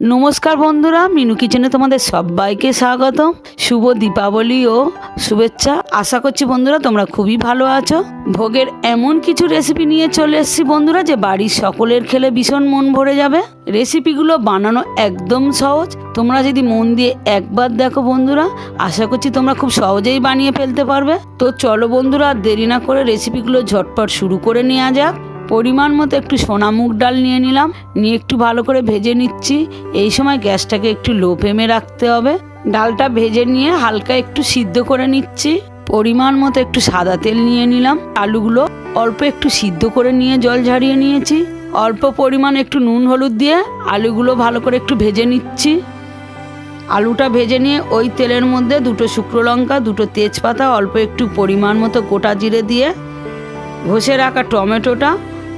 নমস্কার বন্ধুরা, মিনু কিচেনে তোমাদের সবাইকে স্বাগত শুভ দীপাবলি ও শুভেচ্ছা। আশা করছি বন্ধুরা তোমরা খুবই ভালো আছো। ভোগের এমন কিছু রেসিপি নিয়ে চলে এসেছি বন্ধুরা যে বাড়ির সকলের খেলে ভীষণ মন ভরে যাবে। রেসিপিগুলো বানানো একদম সহজ। তোমরা যদি মন দিয়ে একবার দেখো বন্ধুরা, আশা করছি তোমরা খুব সহজেই বানিয়ে ফেলতে পারবে। তো চলো বন্ধুরা দেরি না করে রেসিপিগুলো ঝটপট শুরু করে নেওয়া যাক। পরিমাণ মতো একটু সোনা মুগ ডাল নিয়ে নিলাম। নিয়ে একটু ভালো করে ভেজে নিচ্ছি। এই সময় গ্যাসটাকে একটু লো ফ্লেমে রাখতে হবে। ডালটা ভেজে নিয়ে হালকা একটু সিদ্ধ করে নিচ্ছি। পরিমাণ মতো একটু সাদা তেল নিয়ে নিলাম। আলুগুলো অল্প একটু সিদ্ধ করে নিয়ে জল ঝারিয়ে নিয়েছি। অল্প পরিমাণ একটু নুন হলুদ দিয়ে আলুগুলো ভালো করে একটু ভেজে নিচ্ছি। আলুটা ভেজে নিয়ে ওই তেলের মধ্যে দুটো শুকনো লঙ্কা, দুটো তেজপাতা, অল্প একটু পরিমাণ মতো গোটা জিরে দিয়ে ঘষে রাখা টমেটোটা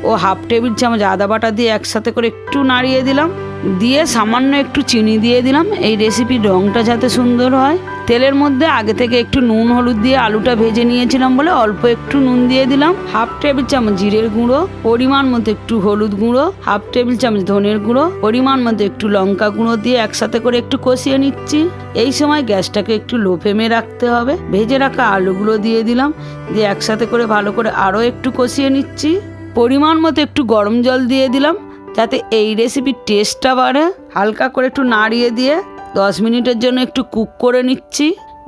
ও হাফ টেবিল চামচ আদা বাটা দিয়ে একসাথে করে একটু নাড়িয়ে দিলাম। দিয়ে সামান্য একটু চিনি দিয়ে দিলাম। এই রেসিপির রঙটা যাতে সুন্দর হয়। তেলের মধ্যে আগে থেকে একটু নুন, হলুদ দিয়ে আলুটা ভেজে নিয়েছিলাম বলে অল্প একটু নুন দিয়ে দিলাম। হাফ টেবিল চামচ জিরের গুঁড়ো, পরিমাণ মতো একটু হলুদ গুঁড়ো, হাফ টেবিল চামচ ধনের গুঁড়ো, পরিমাণ মতো একটু লঙ্কা গুঁড়ো দিয়ে একসাথে করে একটু কষিয়ে নিচ্ছি। এই সময় গ্যাসটাকে একটু লো ফ্লেমে রাখতে হবে। ভেজে রাখা আলুগুলো দিয়ে দিলাম। দিয়ে একসাথে করে ভালো করে আরও একটু কষিয়ে নিচ্ছি। পরিমাণ মতো একটু গরম জল দিয়ে দিলাম, যাতে এই রেসিপির টেস্টটা বাড়ে। হালকা করে একটু নাড়িয়ে দিয়ে দশ মিনিটের জন্য একটু কুক করে নিচ্ছি।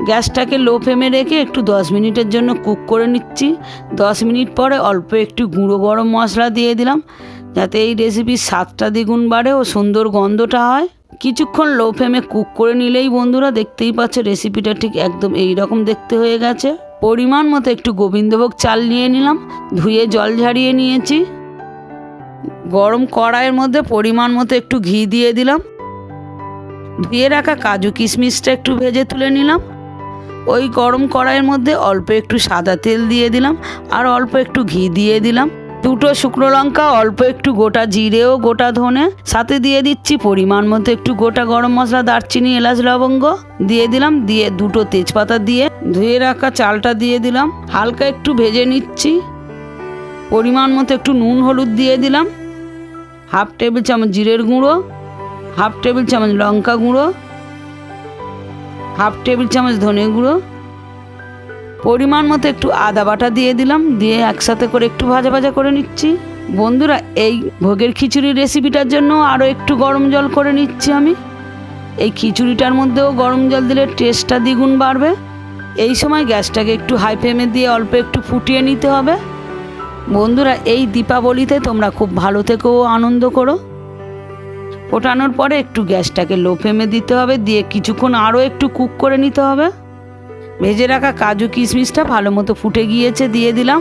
গ্যাসটাকে লো ফ্লেমে রেখে একটু দশ মিনিটের জন্য কুক করে নিচ্ছি। দশ মিনিট পরে অল্প একটু গুঁড়ো গরম মশলা দিয়ে দিলাম, যাতে এই রেসিপির স্বাদটা দ্বিগুণ বাড়ে ও সুন্দর গন্ধটা হয়। কিছুক্ষণ লো ফ্লেমে কুক করে নিলেই বন্ধুরা দেখতেই পাচ্ছ রেসিপিটা ঠিক একদম এই রকম দেখতে হয়ে গেছে। পরিমাণ মতো একটু গোবিন্দভোগ চাল নিয়ে নিলাম, ধুয়ে জল ঝারিয়ে নিয়েছি। গরম কড়াইয়ের মধ্যে পরিমাণ মতো একটু ঘি দিয়ে দিলাম। ধুয়ে রাখা কাজু কিশমিশটা একটু ভেজে তুলে নিলাম। ওই গরম কড়াইয়ের মধ্যে অল্প একটু সাদা তেল দিয়ে দিলাম আর অল্প একটু ঘি দিয়ে দিলাম। দুটো শুকনো লঙ্কা, অল্প একটু গোটা জিরে ও গোটা ধনে, সাথে দিয়ে দিচ্ছি পরিমাণ মতো একটু গোটা গরম মশলা, দারচিনি, এলাচ, লবঙ্গ। দিয়ে দিলাম, দিয়ে দুটো তেজপাতা দিয়ে ধুয়ে রাখা চালটা দিয়ে দিলাম। হালকা একটু ভেজে নিচ্ছি। পরিমাণ মতো একটু নুন, হলুদ দিয়ে দিলাম। হাফ টেবিল চামচ জিরের গুঁড়ো, হাফ টেবিল চামচ লঙ্কা গুঁড়ো, হাফ টেবিল চামচ ধনে গুঁড়ো পরিমাণ মতো একটু আদা বাটা দিয়ে দিলাম, দিয়ে একসাথে করে একটু ভাজা ভাজা করে নিচ্ছি। বন্ধুরা, এই ভোগের খিচুড়ি রেসিপিটার জন্য আরও একটু গরম জল করে নিচ্ছি আমি। এই খিচুড়িটার মধ্যেও গরম জল দিলে টেস্টটা দ্বিগুণ বাড়বে। এই সময় গ্যাসটাকে একটু হাই ফ্লেমে দিয়ে অল্প একটু ফুটিয়ে নিতে হবে। বন্ধুরা, এই দীপাবলিতে তোমরা খুব ভালো থেকেও আনন্দ করো। ফোটানোর পরে একটু গ্যাসটাকে লো ফ্লেমে দিতে হবে, দিয়ে কিছুক্ষণ আরও একটু কুক করে নিতে হবে। ভেজে রাখা কাজু কিশমিশটা ভালো মতো ফুটে গিয়েছে, দিয়ে দিলাম।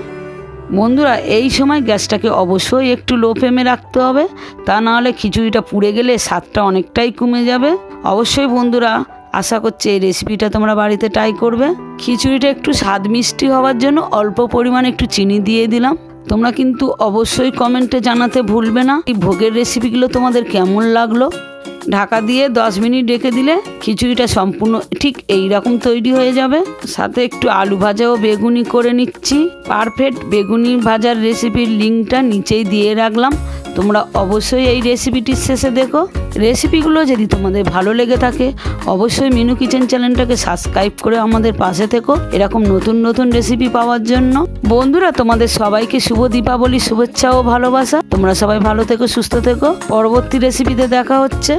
বন্ধুরা, এই সময় গ্যাসটাকে অবশ্যই একটু লো ফ্লেমে রাখতে হবে, তা নাহলে খিচুড়িটা পুড়ে গেলে স্বাদটা অনেকটাই কমে যাবে। অবশ্যই বন্ধুরা, আশা করছি এই রেসিপিটা তোমরা বাড়িতে ট্রাই করবে। খিচুড়িটা একটু স্বাদ মিষ্টি হওয়ার জন্য অল্প পরিমাণে একটু চিনি দিয়ে দিলাম। তোমরা কিন্তু অবশ্যই কমেন্টে জানাতে ভুলবে না। এই ভোগের রেসিপিগুলো তোমাদের কেমন লাগল? ঢাকা দিয়ে দশ মিনিট রেখে দিলে খিচুড়িটা সম্পূর্ণ ঠিক এই রকম তৈরি হয়ে যাবে। সাথে একটু আলু ভাজা ও বেগুনি করে নিচ্ছি। পারফেক্ট বেগুনি ভাজার রেসিপির লিঙ্কটা নিচেই দিয়ে রাখলাম। তোমরা অবশ্যই এই রেসিপিটির শেষে দেখো। রেসিপিগুলো যদি তোমাদের ভালো লেগে থাকে, অবশ্যই মিনু কিচেন চ্যানেলটাকে সাবস্ক্রাইব করে আমাদের পাশে থেকো। এরকম নতুন নতুন রেসিপি পাওয়ার জন্য। বন্ধুরা, তোমাদের সবাইকে শুভ দীপাবলি, শুভেচ্ছা ও ভালোবাসা। তোমরা সবাই ভালো থেকো, সুস্থ থেকো। পরবর্তী রেসিপিতে দেখা হচ্ছে।